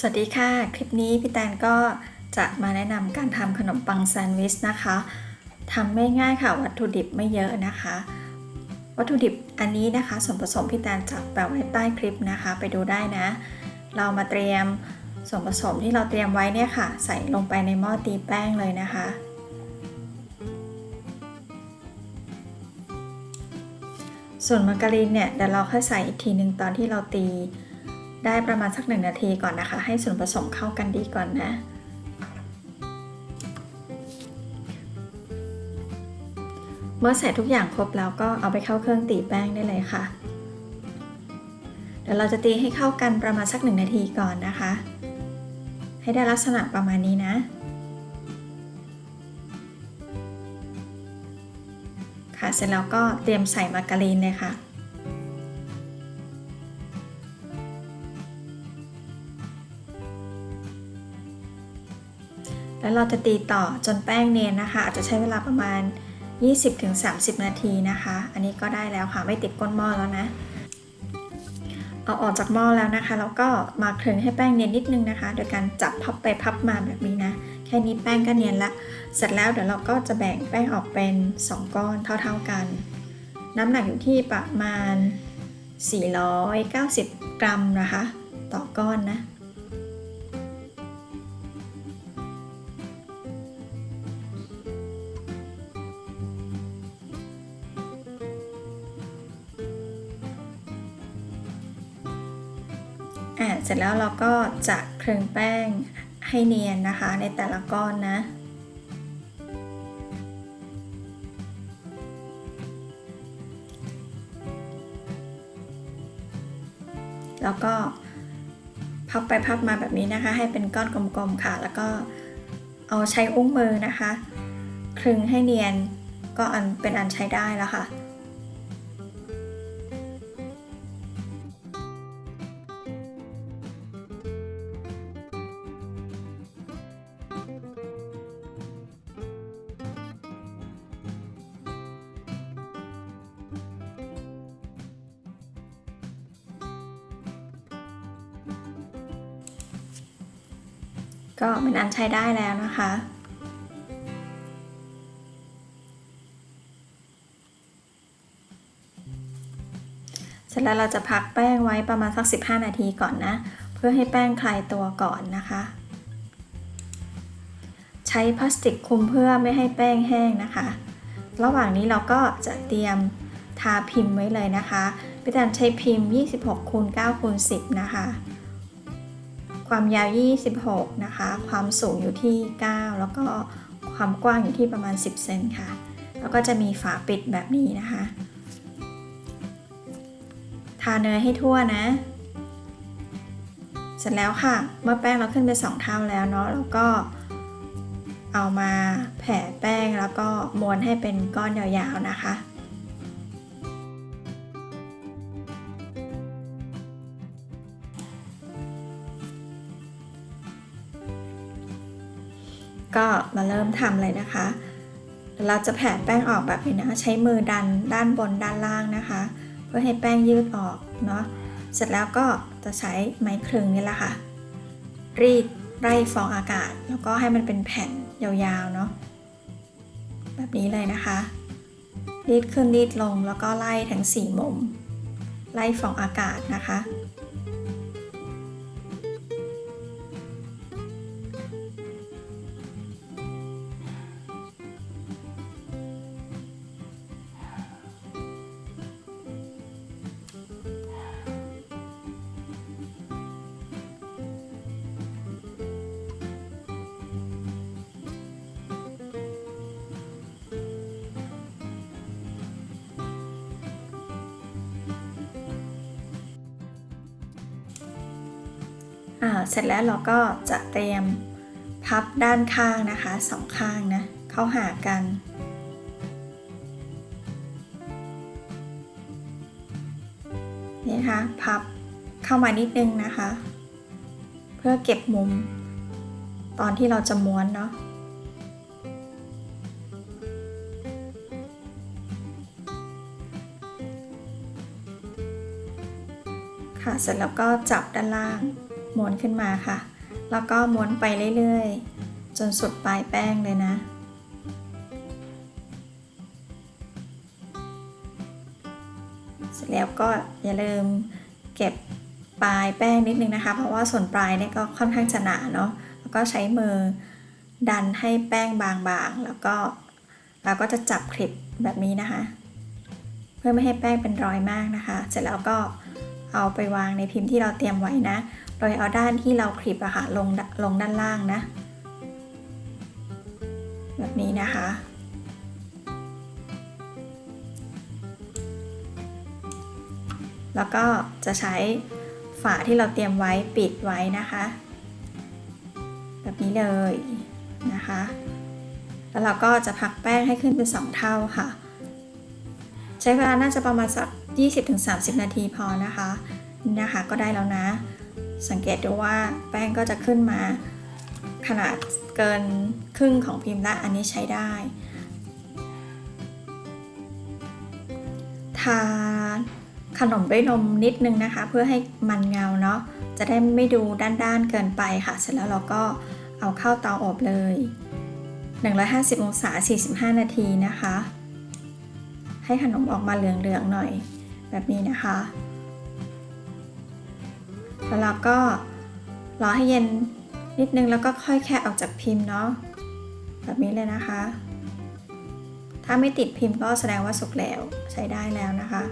สวัสดีค่ะ คลิปนี้พี่แตนก็จะมาแนะนำการทำขนมปังแซนด์วิชนะคะทำไม่ง่ายค่ะ วัตถุดิบไม่เยอะนะคะ วัตถุดิบอันนี้นะคะ ส่วนผสมพี่แตนจะแปะไว้ใต้คลิปนะคะ ไปดูได้นะ เรามาเตรียมส่วนผสมที่เราเตรียมไว้เนี่ยค่ะ ใส่ลงไปในหม้อตีแป้งเลยนะคะ ส่วนมาการีนเนี่ยเดี๋ยวเราค่อยใส่อีกทีหนึ่งตอนที่เราตี ได้ประมาณสักหนึ่งนาทีก่อนนะคะ ให้ส่วนผสมเข้ากันดีก่อนนะเมื่อใส่ทุกอย่างครบแล้วก็เอาไปเข้าเครื่องตีแป้งได้เลยค่ะ เดี๋ยวเราจะตีให้เข้ากันประมาณสักหนึ่งนาทีก่อนนะคะ ให้ได้ลักษณะประมาณนี้นะ ค่ะเสร็จแล้วก็เตรียมใส่มาการีนเลยค่ะ แล้วเราจะตีต่อจนแป้งเนียนนะคะ อาจจะใช้เวลาประมาณ 20-30 นาทีนะคะ อันนี้ก็ได้แล้วค่ะ ไม่ติดก้นหม้อแล้วนะ เอาออกจากหม้อแล้วนะคะ แล้วก็มาคลึงให้แป้งเนียนนิดนึงนะคะ โดยการจับพับไปพับมาแบบนี้นะ แค่นี้แป้งก็เนียนละ เสร็จแล้วเดี๋ยวเราก็จะแบ่งแป้งออกเป็น 2 ก้อนเท่า ๆกัน น้ำหนักอยู่ที่ประมาณ 490 กรัมนะคะ ต่อก้อนนะ อะเสร็จแล้วเราก็จะคลึงแป้งให้เนียนนะคะในแต่ละก้อนนะแล้วก็พับไปพับมาแบบนี้นะคะ ให้เป็นก้อนกลมๆค่ะ แล้วก็เอาใช้อุ้งมือนะคะ คลึงให้เนียนก็อันเป็นอันใช้ได้แล้วค่ะ ก็เป็นอันใช้ได้แล้วนะคะ เสร็จแล้วเราจะพักแป้งไว้ประมาณสัก 15 นาทีก่อนนะ เพื่อให้แป้งคลายตัวก่อนนะคะ ใช้พลาสติกคลุมเพื่อไม่ให้แป้งแห้งนะคะ ระหว่างนี้เราก็จะเตรียมทาพิมพ์ไว้เลยนะคะพี่แตนใช้พิมพ์ 26คูณ9คูณ10 นะคะ ความยาว 26 นะคะ ความสูงอยู่ที่ 9 แล้วก็ความกว้างอยู่ที่ประมาณ 10 เซนค่ะ แล้วก็จะมีฝาปิดแบบนี้นะคะ ทาเนยให้ทั่วนะ เสร็จแล้วค่ะ เมื่อแป้งเราขึ้นไป 2 เท่าแล้วเนาะ แล้วก็เอามาแผ่แป้งแล้วก็ม้วนให้เป็นก้อนยาวๆนะคะ ก็มาเริ่มทำเลยนะคะ เราจะแผ่แป้งออกแบบนี้นะใช้มือดันด้านบนด้านล่างนะคะ เพื่อให้แป้งยืดออกเนาะ เสร็จแล้วก็จะใช้ไม้คลึงนี่แหละค่ะ รีดไล่ฟองอากาศ แล้วก็ให้มันเป็นแผ่นยาวๆเนาะ แบบนี้เลยนะคะ รีดขึ้นรีดลงแล้วก็ไล่ทั้งสี่มุม ไล่ฟองอากาศนะคะ เสร็จแล้วเราก็จะเตรียมพับด้านข้างนะคะสองข้างนะเข้าหากัน นี่นะคะพับเข้ามานิดนึงนะคะ เพื่อเก็บมุม ตอนที่เราจะม้วนเนาะค่ะเสร็จแล้วก็จับด้านล่าง ม้วนขึ้นมาค่ะ แล้วก็ม้วนไปเรื่อยๆ จนสุดปลายแป้งเลยนะ เสร็จแล้วก็อย่าลืมเก็บปลายแป้งนิดนึงนะคะ เพราะว่าส่วนปลายเนี่ยก็ค่อนข้างจะหนาเนาะ แล้วก็ใช้มือดันให้แป้งบางๆ แล้วก็เราก็จะจับคลิปแบบนี้นะคะ เพื่อไม่ให้แป้งเป็นรอยมากนะคะ เสร็จแล้วก็ เอาไปวางในพิมพ์ที่เราเตรียมไว้นะ โดยเอาด้านที่เราคลิปอะค่ะลงลงด้านล่างนะ แบบนี้นะคะ แล้วก็จะใช้ฝาที่เราเตรียมไว้ปิดไว้นะคะ แบบนี้เลยนะคะ แล้วเราก็จะพักแป้งให้ขึ้นเป็น 2 เท่าค่ะ ใช้เวลาน่าจะประมาณสัก 20-30 นาทีพอนะคะนี่นะคะก็ได้แล้วนะ สังเกตดูว่าแป้งก็จะขึ้นมา ขนาดเกินครึ่งของพิมพ์ละอันนี้ใช้ได้ทาขนมด้วยนมนิดนึงนะคะ เพื่อให้มันเงาเนาะจะได้ไม่ดูด้านๆเกินไปค่ะ เสร็จแล้วเราก็เอาเข้าเตาอบเลย 150 องศา 45 นาทีนะคะ ให้ขนมออกมาเหลืองๆหน่อย แบบนี้นะคะ แล้วเราก็รอให้เย็นนิดนึงแล้วก็ค่อยแค่ออกจากพิมพ์เนาะแบบนี้เลยนะคะ ถ้าไม่ติดพิมพ์ก็แสดงว่าสุกแล้วใช้ได้แล้วนะคะ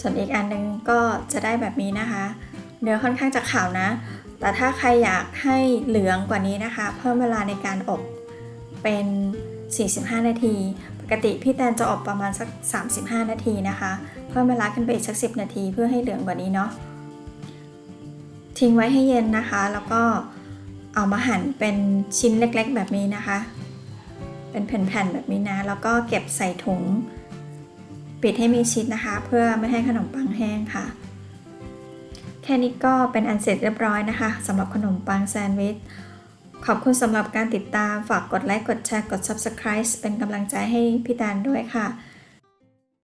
ส่วนอีกอันหนึงก็จะได้แบบนี้นะคะ เนื้อค่อนข้างจะขาวนะ แต่ถ้าใครอยากให้เหลืองกว่านี้นะคะ เพิ่มเวลาในการอบเป็น 45 นาที ปกติพี่แตนจะอบประมาณสัก 35 นาทีนะคะ เพิ่มเวลาขึ้นไปอีกสัก 10 นาทีเพื่อให้เหลืองกว่านี้เนาะ ทิ้งไว้ให้เย็นนะคะ แล้วก็เอามาหั่นเป็นชิ้นเล็กๆ แบบนี้นะคะ เป็นแผ่นๆแบบนี้นะ แล้วก็เก็บใส่ถุง ปิดให้มีชิดนะคะ เพื่อไม่ให้ขนมปังแห้งค่ะ แค่นี้ก็เป็นอันเสร็จเรียบร้อยนะคะสำหรับขนมปังแซนด์วิชขอบคุณสำหรับการติดตามฝากกดไลค์กดแชร์กด Subscribe เป็นกำลังใจให้พี่ตาลด้วยค่ะ